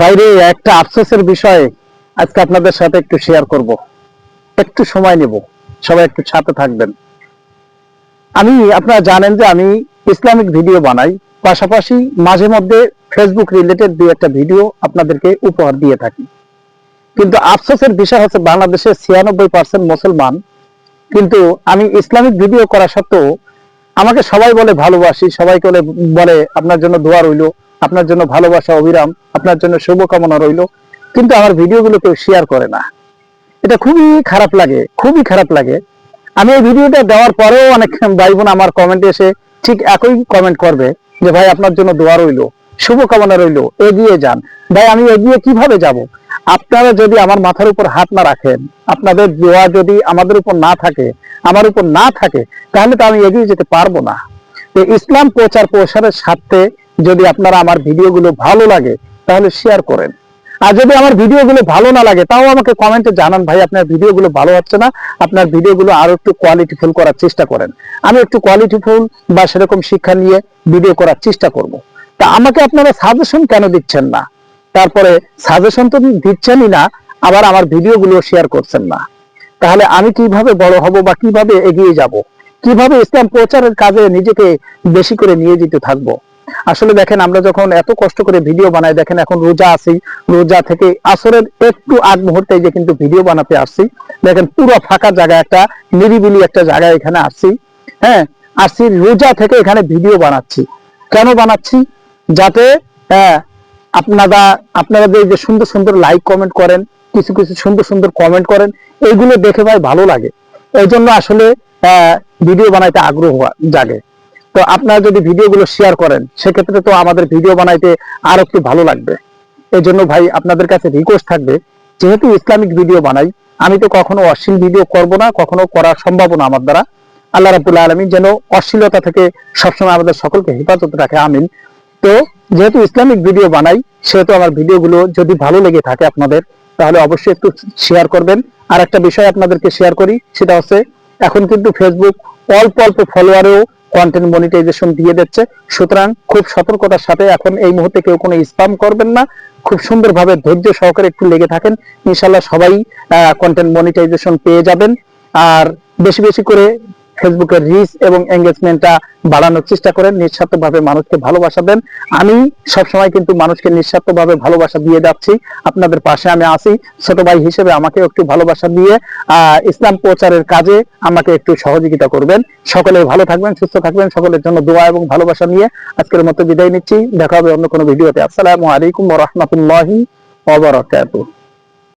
বাইরে একটা আফসোসের বিষয়ে আজকে আপনাদের সাথে একটু শেয়ার করব। একটু সময় নেব। সবাই একটু সাথে থাকবেন। আমি, আপনারা জানেন যে আমি ইসলামিক ভিডিও বানাই। পাশাপাশি মাঝে মধ্যে ফেসবুক রিলেটেড দুই একটা ভিডিও আপনাদেরকে উপহার দিয়ে থাকি। কিন্তু আফসোসের বিষয় হচ্ছে বাংলাদেশের ছিয়ানব্বই পার্সেন্ট মুসলমান। কিন্তু আমি ইসলামিক ভিডিও করা সত্ত্বেও আমাকে সবাই বলে ভালোবাসি সবাই বলে বলে আপনার জন্য দোয়া রইল, আপনার জন্য ভালোবাসা, অবিরাম। আপনার জন্য শুভকামনা রইল। কিন্তু আমার ভিডিওগুলো কেউ শেয়ার করে না। এটা খুবই খারাপ লাগে, খুবই খারাপ লাগে। আমি এই ভিডিওটা দেওয়ার পরেও অনেক ভাই বোন আমার কমেন্টে এসে ঠিক একই কমেন্ট করবে যে, ভাই, আপনার জন্য দোয়া রইল, শুভকামনা রইল, এগিয়ে যান। ভাই, আমি এগিয়ে কীভাবে যাব? আপনারা যদি আমার মাথার উপর হাত না রাখেন, আপনাদের দোয়া যদি আমাদের উপর না থাকে, আমার উপর না থাকে, তাহলে তো আমি এগিয়ে যেতে পারব না। ইসলাম প্রচার প্রসারের স্বার্থে যদি আপনারা আমার ভিডিওগুলো ভালো লাগে তাহলে শেয়ার করেন। আর যদি আমার ভিডিওগুলো ভালো না লাগে, তাও আমাকে কমেন্টে জানান, ভাই আপনার ভিডিওগুলো ভালো হচ্ছে না, আপনার ভিডিওগুলো আরও একটু কোয়ালিটিফুল করার চেষ্টা করেন। আমি একটু কোয়ালিটিফুল বা সেরকম শিক্ষা নিয়ে ভিডিও করার চেষ্টা করব। তা আমাকে আপনারা সাজেশন কেন দিচ্ছেন না? তারপরে সাজেশন তো দিচ্ছেনই না, আবার আমার ভিডিওগুলো শেয়ার করছেন না। তাহলে আমি কীভাবে বড় হব বা কীভাবে এগিয়ে যাব? কীভাবে ইসলাম প্রচারের কাজে নিজেকে বেশি করে নিয়ে যেতে থাকব? আসলে দেখেন, আমরা যখন এত কষ্ট করে ভিডিও বানাই, দেখেন এখন রোজা আছি রোজা থেকে আসরের একটু আগ মুহূর্তে যে কিন্তু ভিডিও বানাতে আসছি। দেখেন পুরো ফাঁকা জায়গা, একটা নিরিবিলি একটা জায়গায় এখানে আসছি। হ্যাঁ আসছি রোজা থেকে এখানে ভিডিও বানাচ্ছি। কেন বানাচ্ছি? যাতে হ্যাঁ আপনারা আপনারা যে যে সুন্দর সুন্দর লাইক কমেন্ট করেন, কিছু কিছু সুন্দর সুন্দর কমেন্ট করেন এইগুলো দেখে ভাই ভালো লাগে। এই জন্য আসলে ভিডিও বানাইতে আগ্রহ জাগে। তো আপনারা যদি ভিডিওগুলো শেয়ার করেন, সেক্ষেত্রে তো আমাদের ভিডিও বানাইতে আর একটু ভালো লাগবে। এই জন্য ভাই, আপনাদের কাছে রিকোয়েস্ট থাকবে, যেহেতু ইসলামিক ভিডিও বানাই, আমি তো কখনো অশ্লীল ভিডিও করব না, কখনো করা সম্ভব না আমার দ্বারা। আল্লাহ রাবুল্লাহ আলমী যেন অশ্লীলতা থেকে সবসময় আমাদের সকলকে হেফাজত রাখে, আমিন। তো যেহেতু ইসলামিক ভিডিও বানাই, সেহেতু আমার ভিডিওগুলো যদি ভালো লেগে থাকে আপনাদের, তাহলে অবশ্যই একটু শেয়ার করবেন। আর একটা বিষয় আপনাদেরকে শেয়ার করি, সেটা হচ্ছে, এখন কিন্তু ফেসবুক অল্প অল্প ফলোয়ারেও কন্টেন্ট মনিটাইজেশন দিয়ে দিচ্ছে। সুতরাং খুব সতর্কতার সাথে এখন এই মুহূর্তে কেউ কোনো স্পাম করবেন না। খুব সুন্দরভাবে ধৈর্য সহকারে একটু লেগে থাকেন। ইনশাল্লাহ সবাই কন্টেন্ট মনিটাইজেশন পেয়ে যাবেন। আর বেশি বেশি করে ফেসবুকের রিচ এবং এঙ্গেজমেন্টটা বাড়ানোর চেষ্টা করেন, নিঃস্বার্থভাবে মানুষকে ভালোবাসা দেন। আমি সবসময় কিন্তু মানুষকে নিঃস্বার্থভাবে ভালোবাসা দিয়ে যাচ্ছি। আপনাদের পাশে আমি আছি। ছোট ভাই হিসেবে আমাকে একটু ভালোবাসা দিয়ে ইসলাম প্রচারের কাজে আমাকে একটু সহযোগিতা করবেন। সকলে ভালো থাকবেন, সুস্থ থাকবেন। সকলের জন্য দোয়া এবং ভালোবাসা নিয়ে আজকের মতো বিদায় নিচ্ছি। দেখা হবে অন্য কোনো ভিডিওতে। আসসালামু আলাইকুম রাহমাতুল্লাহি ওয়া বারাকাতুহু।